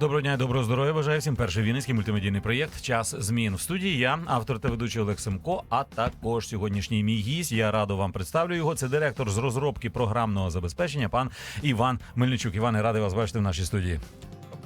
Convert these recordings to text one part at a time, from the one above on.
Доброго дня і доброго здоров'я. Бажаю всім перший вінницький мультимедійний проєкт Час змін в студії. Я автор та ведучий Олег Семко. А також сьогоднішній мій гість. Я радо вам представлю його. Це директор з розробки програмного забезпечення, пан Іван Мельничук. Іване, радий вас бачити в нашій студії.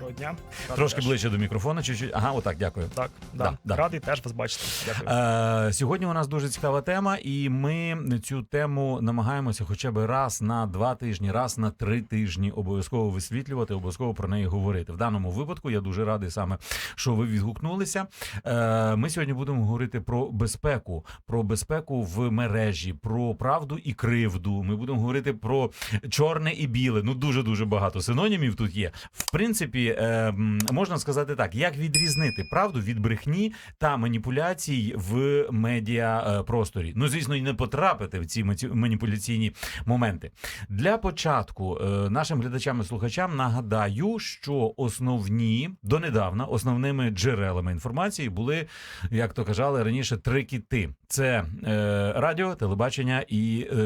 Доброго дня. Радий Трошки теж. ближче до мікрофона. Чуть-чуть. Ага, отак, дякую. Так, да. Да, да. радий теж вас бачити. Дякую. Е, сьогодні у нас дуже цікава тема, і ми цю тему намагаємося хоча б раз на два тижні, раз на три тижні обов'язково висвітлювати, обов'язково про неї говорити. В даному випадку я дуже радий саме, що ви відгукнулися. Е, ми сьогодні будемо говорити про безпеку, про безпеку в мережі, про правду і кривду. Ми будемо говорити про чорне і біле. Ну дуже дуже багато синонімів тут є. В принципі, е, можна сказати так: як відрізнити правду від брехні та маніпуляцій в медіа е, просторі. Ну, звісно, і не потрапити в ці маніпуляційні моменти. Для початку е, нашим глядачам і слухачам нагадаю, що основні донедавна основними джерелами інформації були, як то казали раніше, три кіти: це е, радіо, телебачення і е,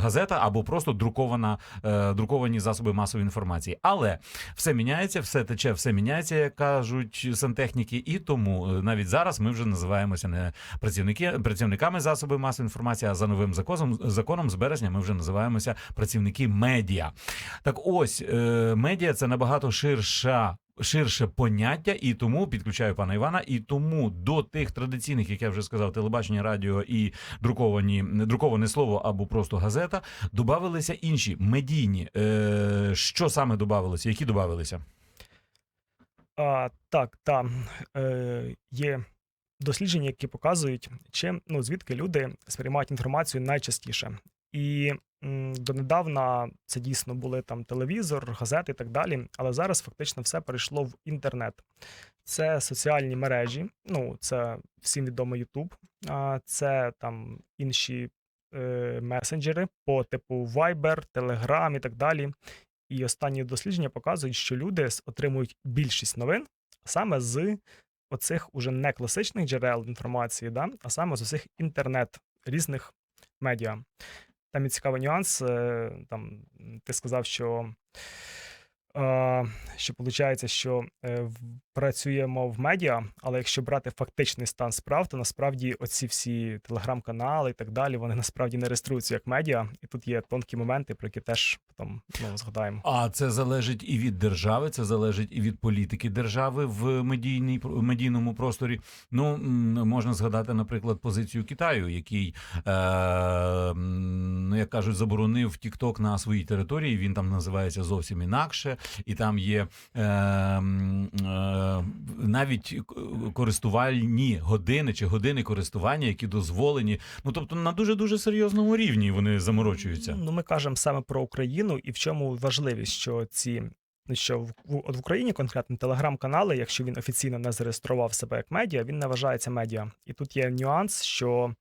газета, або просто друкована, е, друковані засоби масової інформації. Але все міняється, все тече, все міняється, як кажуть сантехніки, і тому е, навіть зараз ми вже називаємося не працівники працівниками засобів масової інформації, а за новим законом законом з березня ми вже називаємося працівники медіа. Так ось е, медіа це набагато ширша. Ширше поняття, і тому підключаю пана Івана. І тому до тих традиційних, як я вже сказав, телебачення, радіо і друковані друковане слово або просто газета, додавалися інші медійні. Е, що саме додавалося? Які додавалися? А, так, там е, є дослідження, які показують, чим ну звідки люди сприймають інформацію найчастіше. І м, донедавна це дійсно були там телевізор, газети і так далі. Але зараз фактично все перейшло в інтернет. Це соціальні мережі, ну це всім відомий а це там інші е, месенджери по типу Viber, Telegram і так далі. І останні дослідження показують, що люди отримують більшість новин саме з оцих уже не класичних джерел інформації, да? а саме з усіх інтернет різних медіа. Там є цікавий нюанс. е, Там ти сказав, що, що виходить, що е, працюємо в медіа, але якщо брати фактичний стан справ, то насправді оці всі телеграм-канали і так далі, вони насправді не реєструються як медіа, і тут є тонкі моменти, про які теж потім ну, згадаємо. А це залежить і від держави, це залежить і від політики держави в медійній медійному просторі. Ну можна згадати, наприклад, позицію Китаю, який, е, ну як кажуть, заборонив TikTok на своїй території. Він там називається зовсім інакше, і там є е, е, навіть користувальні години чи години користування, які дозволені. Ну тобто на дуже дуже серйозному рівні вони заморочуються. Ну, ми кажемо саме про Україну, і в чому важливість, що ці. Що в, от в Україні конкретно телеграм-канали, якщо він офіційно не зареєстрував себе як медіа, він не вважається медіа. І тут є нюанс, що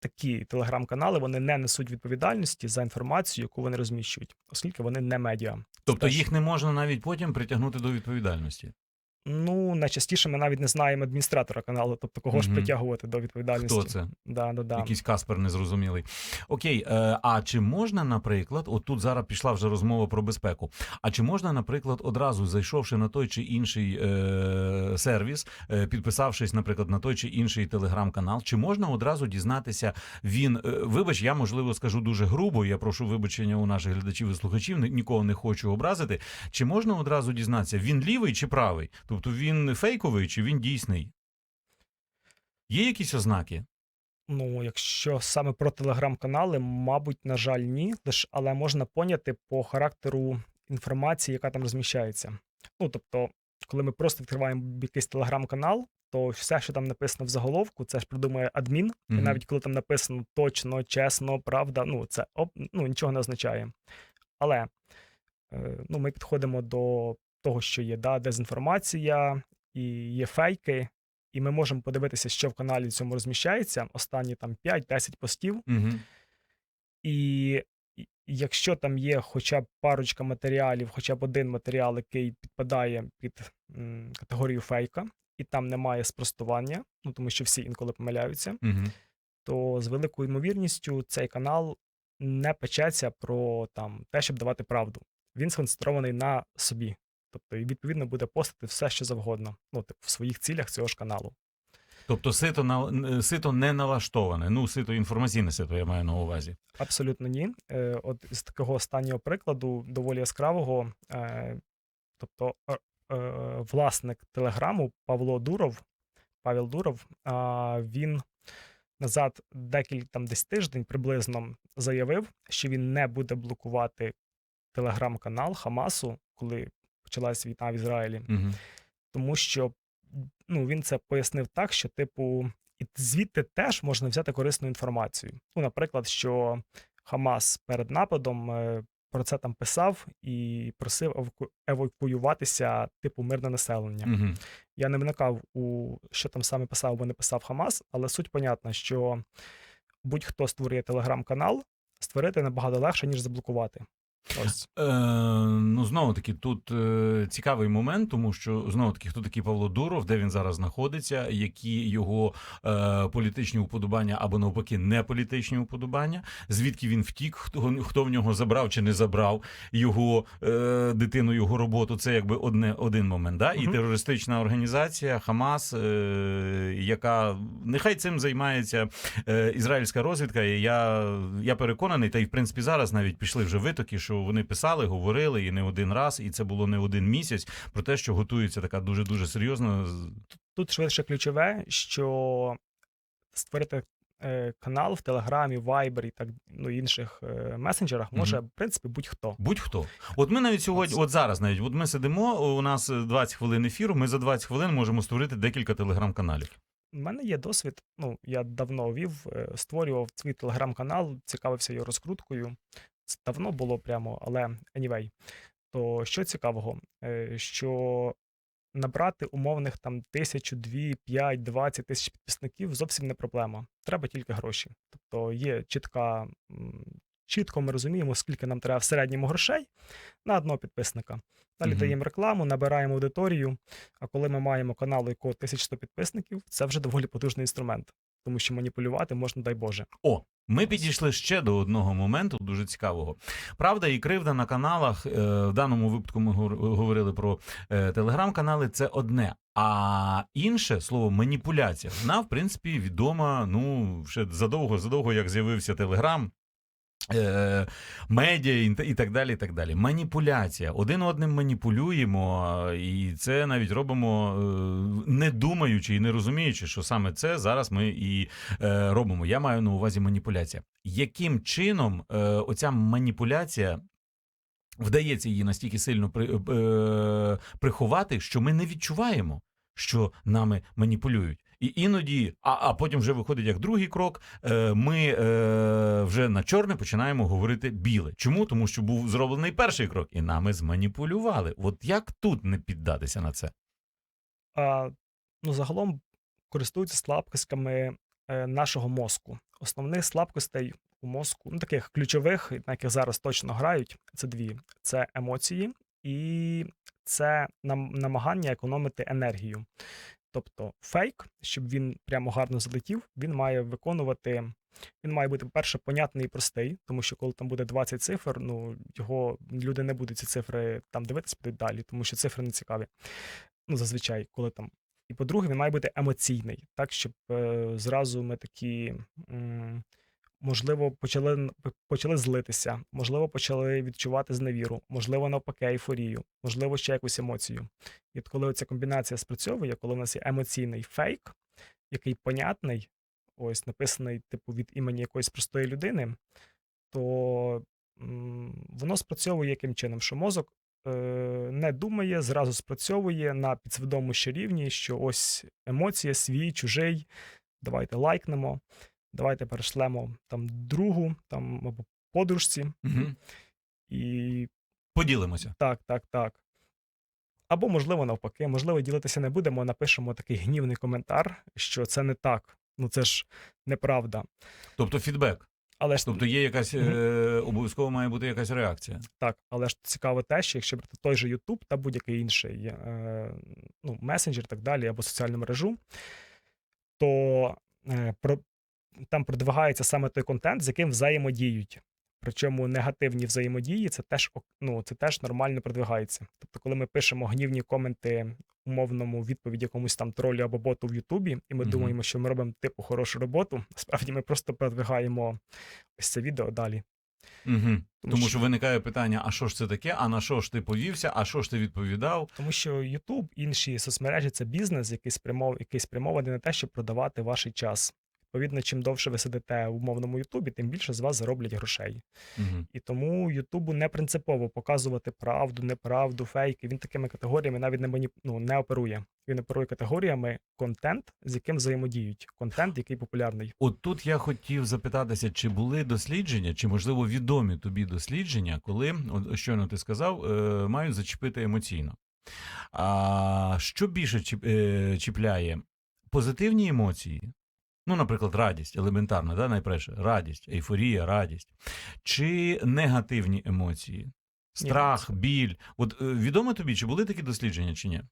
такі телеграм-канали вони не несуть відповідальності за інформацію, яку вони розміщують, оскільки вони не медіа. Тобто теж- їх не можна навіть потім притягнути до відповідальності. Ну найчастіше ми навіть не знаємо адміністратора каналу, тобто кого ж Мгм. притягувати до відповідальності. Хто це? Да, да, да. Якийсь Каспер незрозумілий. Окей, е, а чи можна, наприклад, от тут зараз пішла вже розмова про безпеку. А чи можна, наприклад, одразу зайшовши на той чи інший е, сервіс, е, підписавшись, наприклад, на той чи інший телеграм-канал, чи можна одразу дізнатися він? е, вибач, я можливо скажу дуже грубо. Я прошу вибачення у наших глядачів і слухачів. ні- Нікого не хочу образити. Чи можна одразу дізнатися, він лівий чи правий? Тобто він фейковий чи він дійсний? Є якісь ознаки? Ну, якщо саме про телеграм-канали, мабуть, на жаль, ні. Лиш, але можна поняти по характеру інформації, яка там розміщається. Ну, тобто, коли ми просто відкриваємо якийсь телеграм-канал, то все, що там написано в заголовку, це ж придумує адмін. І навіть коли там написано точно, чесно, правда, ну це ну, нічого не означає. Але е, ну, ми підходимо до того, що є да, дезінформація і є фейки, і ми можемо подивитися, що в каналі цьому розміщається останні там 5-10 постів. Угу. І і якщо там є хоча б парочка матеріалів, хоча б один матеріал, який підпадає під м, категорію фейка, і там немає спростування, ну тому що всі інколи помиляються, Угу. то з великою ймовірністю цей канал не печеться про там те, щоб давати правду. Він сконцентрований на собі. Тобто, і відповідно буде постити все, що завгодно. Ну, типу, в своїх цілях цього ж каналу. Тобто сито на сито не налаштоване. Ну, сито інформаційне сито, я маю на увазі. Абсолютно ні. Е, От з такого останнього прикладу, доволі яскравого, е, тобто е, е, власник телеграму Павло Дуров, Павел Дуров, він назад декілька там десь тиждень приблизно заявив, що він не буде блокувати телеграм-канал Хамасу, коли почалась війна в Ізраїлі Угу. тому що ну, він це пояснив так, що, типу, і звідти теж можна взяти корисну інформацію. Ну, наприклад, що Хамас перед нападом е, про це там писав і просив евакуюватися, типу, мирне населення. Угу. Я не вникав у що там саме писав або не писав Хамас, але суть понятна, що будь-хто створює телеграм-канал, створити набагато легше, ніж заблокувати. Ось. Е, ну, знову таки, тут е, цікавий момент, тому що знову таки, хто такий Павло Дуров, де він зараз знаходиться, які його е, політичні уподобання або навпаки не політичні уподобання, звідки він втік, хто, хто в нього забрав чи не забрав його е, дитину, його роботу. Це якби одне один момент. Да? І терористична організація Хамас, е, яка нехай цим займається е, ізраїльська розвідка. І я, я переконаний, та й в принципі зараз навіть пішли вже витоки, що вони писали, говорили і не один раз, і це було не один місяць про те, що готується така дуже дуже серйозна. Тут швидше ключове, що створити е, канал в Телеграмі, Viber і так ну, інших е, месенджерах може, Мгм. в принципі, будь-хто. Будь-хто. От ми навіть сьогодні, от зараз навіть, от ми сидимо, у нас 20 хвилин ефіру. Ми за 20 хвилин можемо створити декілька телеграм-каналів. У мене є досвід. Ну, я давно вів, е, створював свій телеграм-канал, цікавився його розкруткою. Це давно було прямо, але anyway. То що цікавого, Е, що набрати умовних там тисячу, дві, п'ять, двадцять тисяч підписників зовсім не проблема. Треба тільки гроші. Тобто є чітка, чітко ми розуміємо, скільки нам треба в середньому грошей на одного підписника. Далі Мгм. даємо рекламу, набираємо аудиторію. А коли ми маємо канал, якого 1100 підписників, це вже доволі потужний інструмент, тому що маніпулювати можна, дай Боже. О, ми підійшли ще до одного моменту, дуже цікавого. Правда і кривда на каналах. е, В даному випадку ми говорили про е, телеграм-канали. Це одне. А інше слово маніпуляція. Вона, в принципі, відома. Ну ще задовго, задовго, як з'явився телеграм. Е, медіа і так далі. і так далі. Маніпуляція. Один одним маніпулюємо, і це навіть робимо е, не думаючи і не розуміючи, що саме це зараз ми і е, робимо. Я маю на увазі маніпуляція. Яким чином е, оця маніпуляція вдається її настільки сильно при, е, приховати, що ми не відчуваємо, що нами маніпулюють. І іноді, а, а потім вже виходить як другий крок. Е, ми е, вже на чорне починаємо говорити біле. Чому? Тому що був зроблений перший крок, і нами зманіпулювали. От як тут не піддатися на це? А, ну, загалом користуються слабкостями е, нашого мозку. Основних слабкостей у мозку, ну таких ключових, на яких зараз точно грають, це дві: це емоції і це нам, намагання економити енергію. Тобто фейк, щоб він прямо гарно залетів, він має виконувати. Він має бути, по-перше, понятний і простий, тому що коли там буде 20 цифр, ну його люди не будуть ці цифри там дивитись, підуть далі, тому що цифри не цікаві. Ну, зазвичай, коли там. І по-друге, він має бути емоційний, так, щоб е, зразу ми такі, м, можливо, почали, почали злитися, можливо, почали відчувати зневіру, можливо, навпаки, ейфорію, можливо, ще якусь емоцію. І от коли ця комбінація спрацьовує, коли в нас є емоційний фейк, який понятний, ось написаний, типу, від імені якоїсь простої людини, то м, воно спрацьовує яким чином, що мозок е, не думає, зразу спрацьовує на підсвідомому ще рівні, що ось емоція, свій, чужий, давайте лайкнемо, давайте перешлемо там другу там, або подружці, Угу. і Поділимося. так, так, так. Або, можливо, навпаки, можливо, ділитися не будемо, напишемо такий гнівний коментар, що це не так. Ну це ж неправда. Тобто фідбек. Але ж Тобто є якась е, обов'язково має бути якась реакція. так, але ж цікаво те, що якщо брати той же YouTube та будь-який інший е, ну, месенджер, і так далі, або соціальну мережу, то е, про, там продвигається саме той контент, з яким взаємодіють. Причому негативні взаємодії це теж ну, це теж нормально продвигається. Тобто, коли ми пишемо гнівні коменти умовному відповідь якомусь там тролю або боту в Ютубі, і ми Мгм. думаємо, що ми робимо типу хорошу роботу, насправді ми просто продвигаємо ось це відео далі. Угу. Тому що- що виникає питання: а що ж це таке? А на що ж ти повівся? А що ж ти відповідав? Тому що YouTube, інші соцмережі це бізнес, який спрямов, який спрямований на те, щоб продавати ваш час. Відповідно, чим довше ви сидите в умовному Ютубі, тим більше з вас зароблять грошей. Угу. І тому Ютубу не принципово показувати правду, неправду, фейки. Він такими категоріями навіть не мані... ну, не оперує. Він оперує категоріями контент, з яким взаємодіють. Контент, який популярний. От тут я хотів запитатися, чи були дослідження, чи можливо відомі тобі дослідження, коли от щойно ти сказав, е, мають зачепити емоційно. А що більше е, чіпляє? Позитивні емоції? Ну, наприклад, радість, елементарно, да, найперше, радість, ейфорія, радість. Чи негативні емоції? Страх, біль. От е, відомо тобі, чи були такі дослідження, чи ні?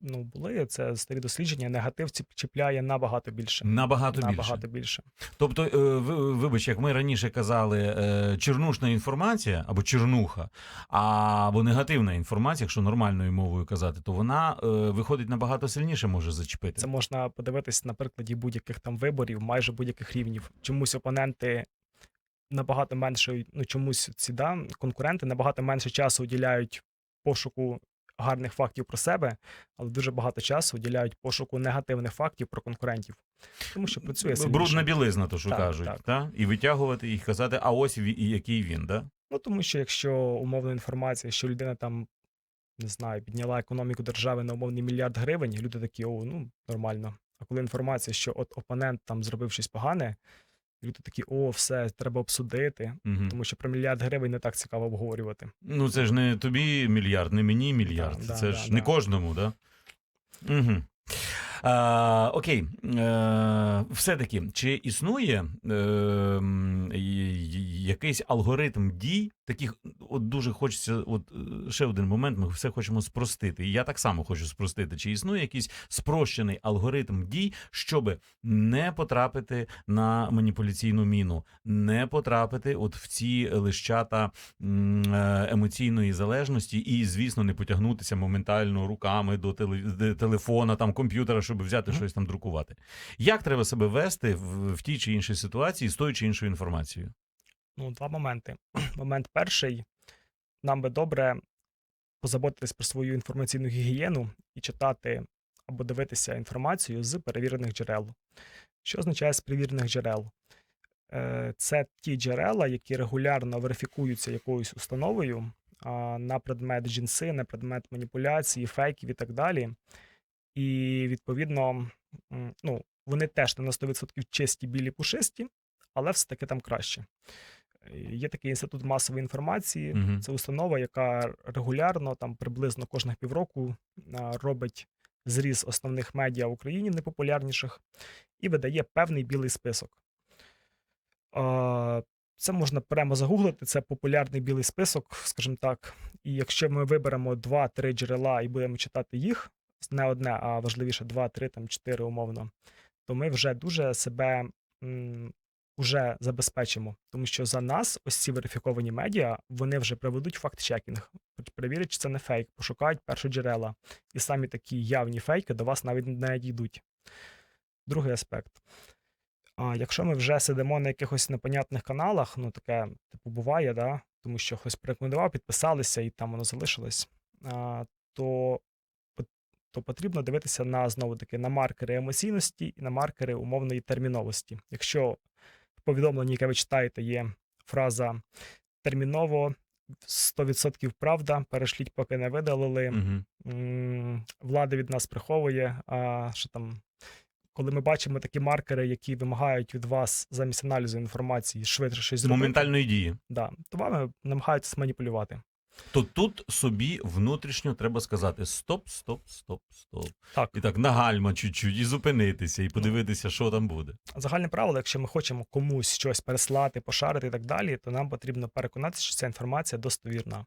Ну, були це старі дослідження. Негатив чіпляє набагато більше. Набагато. Набагато більше. Тобто, е, ви- вибач, як ми раніше казали, е, чернушна інформація або чернуха, або негативна інформація, якщо нормальною мовою казати, то вона е, виходить набагато сильніше може зачепити. Це можна подивитись на прикладі будь-яких там виборів, майже будь-яких рівнів. Чомусь опоненти набагато менше, ну чомусь ці да, конкуренти набагато менше часу уділяють пошуку гарних фактів про себе, але дуже багато часу уділяють пошуку негативних фактів про конкурентів. Тому що працює сильніше. Брудна білизна, то що Так, кажуть, так. Та? і витягувати і казати, а ось і який він, да? Ну тому що якщо умовна інформація, що людина там. Не знаю, підняла економіку держави на умовний мільярд гривень, люди такі, о, ну нормально. А коли інформація, що от опонент там зробив щось погане, люди такі, о, все, треба обсудити, Угу. тому що про мільярд гривень не так цікаво обговорювати. Ну, це ж не тобі мільярд, не мені мільярд. Да, да, це да, ж не да. кожному, да? Угу. А, окей, е, все-таки, чи існує е, якийсь алгоритм дій, таких от дуже хочеться, от е, ще один момент, ми все хочемо спростити. І я так само хочу спростити. Чи існує якийсь спрощений алгоритм дій, щоб не потрапити на маніпуляційну міну, не потрапити от в ці лищата е, емоційної залежності, і, звісно, не потягнутися моментально руками до теле- телефона, там комп'ютера, щоб взяти Мгм. щось там друкувати. Як треба себе вести в, в тій чи іншій ситуації з тою чи іншою інформацією? Ну, два моменти. Момент перший: нам би добре позаботитись про свою інформаційну гігієну і читати або дивитися інформацію з перевірених джерел. Що означає з перевірених джерел? Е, Це ті джерела, які регулярно верифікуються якоюсь установою на предмет джинси, на предмет маніпуляції, фейків і так далі. І відповідно, ну, вони теж не на 100% чисті, білі, пушисті, але все-таки там краще. Є такий інститут масової інформації. Мгм. Це установа, яка регулярно, там приблизно кожних півроку, робить зріз основних медіа в Україні, найпопулярніших, і видає певний білий список. Це можна прямо загуглити. Це популярний білий список, скажімо так. І якщо ми виберемо 2-3 джерела і будемо читати їх, не одне, а важливіше 2-3, там 4 умовно, то ми вже дуже себе м, уже забезпечимо. Тому що за нас ось ці верифіковані медіа вони вже проведуть факт-чекінг, перевірять, чи це не фейк, пошукають першоджерела. І самі такі явні фейки до вас навіть не дійдуть. Другий аспект. А якщо ми вже сидимо на якихось непонятних каналах, ну таке типу буває, да? тому що хтось порекомендував, підписалися і там воно залишилось, а, то, то потрібно дивитися на знову таки на маркери емоційності і на маркери умовної терміновості. Якщо повідомленні, яке ви читаєте, є фраза терміново 100% правда, перешліть, поки не видалили. Угу. Влада від нас приховує. А що там, коли ми бачимо такі маркери, які вимагають від вас замість аналізу інформації швидше щось зробити, Моментальної дії. да, то вами намагаються маніпулювати. То тут собі внутрішньо треба сказати: стоп, стоп, стоп, стоп. Так, І так на гальма чуть-чуть, і зупинитися, і подивитися, що там буде. загальне правило, якщо ми хочемо комусь щось переслати, пошарити і так далі, то нам потрібно переконатися, що ця інформація достовірна.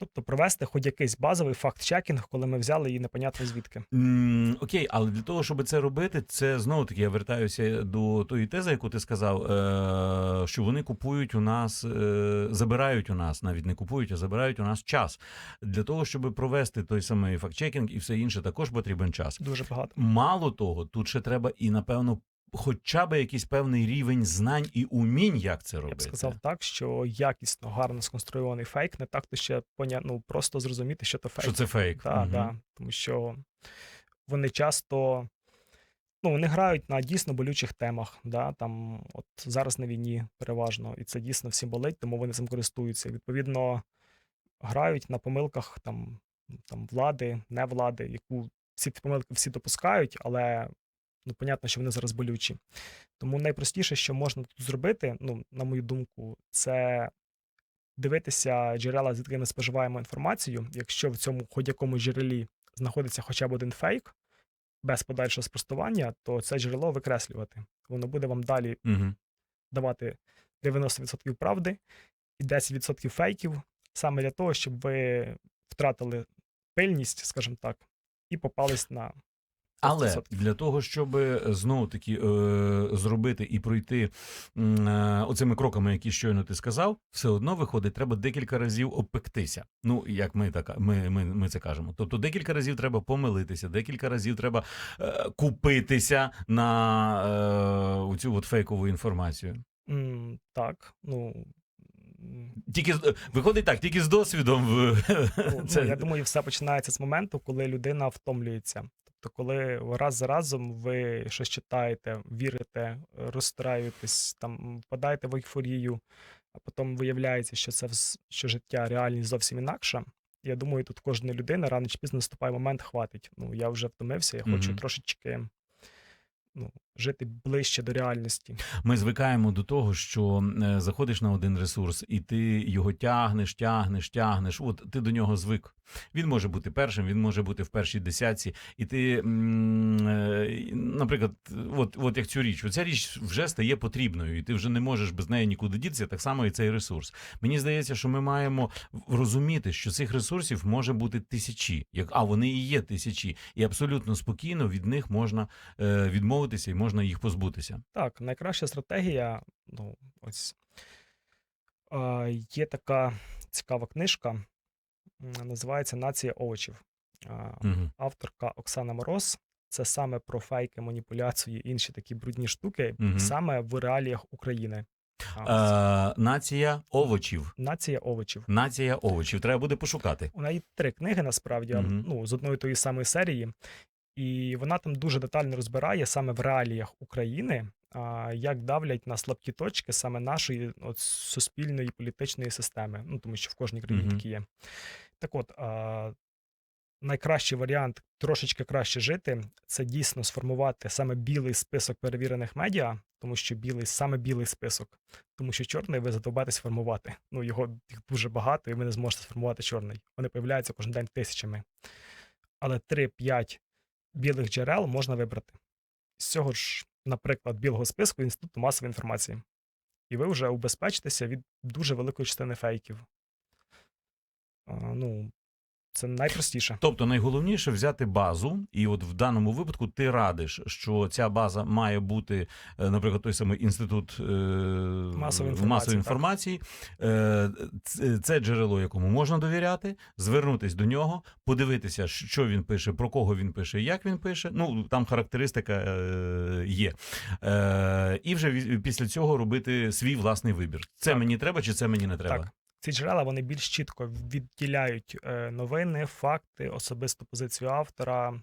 Тобто провести хоч якийсь базовий факт-чекінг, коли ми взяли її непонятно звідки. М, Окей, але для того, щоб це робити, це знову таки я вертаюся до тої тези, яку ти сказав, е, що вони купують у нас, е, забирають у нас, навіть не купують, а забирають у нас час. Для того, щоб провести той самий фактчекінг і все інше, також потрібен час. Дуже багато. Мало того, тут ще треба і напевно. Хоча б якийсь певний рівень знань і умінь, як це Я робити. б сказав так, що якісно, гарно сконструйований фейк, не так то ще поня... ну, просто зрозуміти, що то фейк. що це фейк. Да, Мгм. да, тому що вони часто ну, вони грають на дійсно болючих темах. Да, там, от зараз на війні переважно, і це дійсно всім болить, тому вони цим користуються. Відповідно, грають на помилках там, там влади, не влади, яку ці помилки всі допускають, але ну, понятно, що вони зараз болючі. Тому найпростіше, що можна тут зробити, ну, на мою думку, це дивитися джерела, звідки ми споживаємо інформацію. Якщо в цьому хоч якомусь джерелі знаходиться хоча б один фейк без подальшого спростування, то це джерело викреслювати. Воно буде вам далі Мгм. давати 90% правди і 10% фейків, саме для того, щоб ви втратили пильність, скажімо так, і попались на Але для того, щоб знову таки е, зробити і пройти е, оцими кроками, які щойно ти сказав, все одно виходить, треба декілька разів обпектися. Ну як ми так ми, ми, ми це кажемо. Тобто декілька разів треба помилитися, декілька разів треба е, купитися на е, цю от фейкову інформацію. М, так, ну. Тільки виходить так, тільки з досвідом Ну, це ну, я думаю, все починається з моменту, коли людина втомлюється. Тобто, коли раз за разом ви щось читаєте, вірите, розстраюєтесь, там впадаєте в ейфорію, а потім виявляється, що це що життя реальність зовсім інакша. Я думаю, тут кожна людина рано чи пізно наступає момент, хватить. Ну, я вже втомився, я хочу Мгм. трошечки ну, жити ближче до реальності. Ми звикаємо до того, що е, заходиш на один ресурс, і ти його тягнеш, тягнеш, тягнеш. От ти до нього звик. Він може бути першим, він може бути в першій десятці. І ти, е, наприклад, от, от як цю річ, ця річ вже стає потрібною, і ти вже не можеш без неї нікуди дітися. Так само і цей ресурс. Мені здається, що ми маємо розуміти, що цих ресурсів може бути тисячі, як а вони і є тисячі, і абсолютно спокійно від них можна е, відмовитися і можна їх позбутися. Так, найкраща стратегія, ну, ось а, є така цікава книжка, називається Нація овочів. А, Угу. Авторка Оксана Мороз. Це саме про фейки, маніпуляції інші такі брудні штуки, Мгм. саме в реаліях України. А. Е, нація овочів. Нація овочів. Нація овочів. Треба буде пошукати. У неї три книги насправді, Мгм. ну, з одної тої самої серії. І вона там дуже детально розбирає саме в реаліях України, як давлять на слабкі точки саме нашої от, суспільної політичної системи. Ну, тому що в кожній країні Мгм. такі є. Так от, найкращий варіант трошечки краще жити це дійсно сформувати саме білий список перевірених медіа, тому що білий саме білий список, тому що чорний ви задовбаєтесь формувати. Ну, його їх дуже багато, і ви не зможете сформувати чорний. Вони появляються кожен день тисячами. Але 3-5 білих джерел можна вибрати. З цього ж, наприклад, білого списку Інституту масової інформації. І ви вже убезпечитеся від дуже великої частини фейків. Ну, це найпростіше. Тобто найголовніше взяти базу, і от в даному випадку ти радиш, що ця база має бути, е, наприклад, той самий інститут е, Масової інформації, масової інформації. Е, Це джерело, якому можна довіряти, звернутись до нього, подивитися, що він пише, про кого він пише, як він пише. Ну там характеристика е, є. Е, І вже після цього робити свій власний вибір. Це Так. мені треба чи це мені не треба? Так. Ці джерела вони більш чітко відділяють е, новини, факти, особисту позицію автора,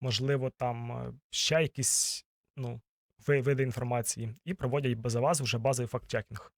можливо, там е, ще якісь ну, види інформації, і проводять за вас вже базовий факт-чекінг.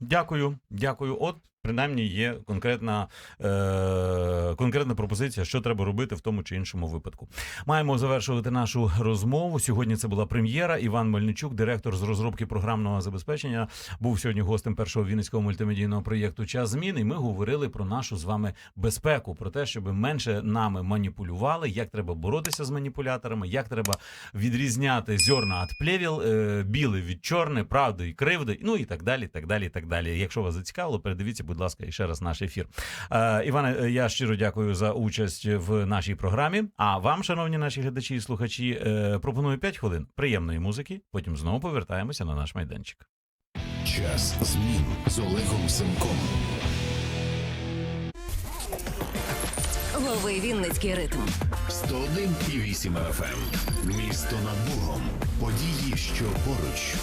Дякую, дякую. От принаймні є конкретна, е, конкретна пропозиція, що треба робити в тому чи іншому випадку. Маємо завершувати нашу розмову. Сьогодні це була прем'єра. Іван Мельничук, директор з розробки програмного забезпечення, був сьогодні гостем першого вінницького мультимедійного проєкту Час змін. І ми говорили про нашу з вами безпеку, про те, щоб менше нами маніпулювали, як треба боротися з маніпуляторами, як треба відрізняти зерна від плевіл, е, біле від чорне, правди і кривди, ну і так далі. так далі, так далі. Якщо вас зацікавило, передивіться, будь будь ласка, і ще раз наш ефір. Е, Іване, е, я щиро дякую за участь в нашій програмі. А вам, шановні наші глядачі і слухачі, е, пропоную 5 хвилин приємної музики. Потім знову повертаємося на наш майданчик. Час змін з Олегом Семком. Лови Вінницький ритм. 101,8 FM. Місто над Богом. Події, що поруч.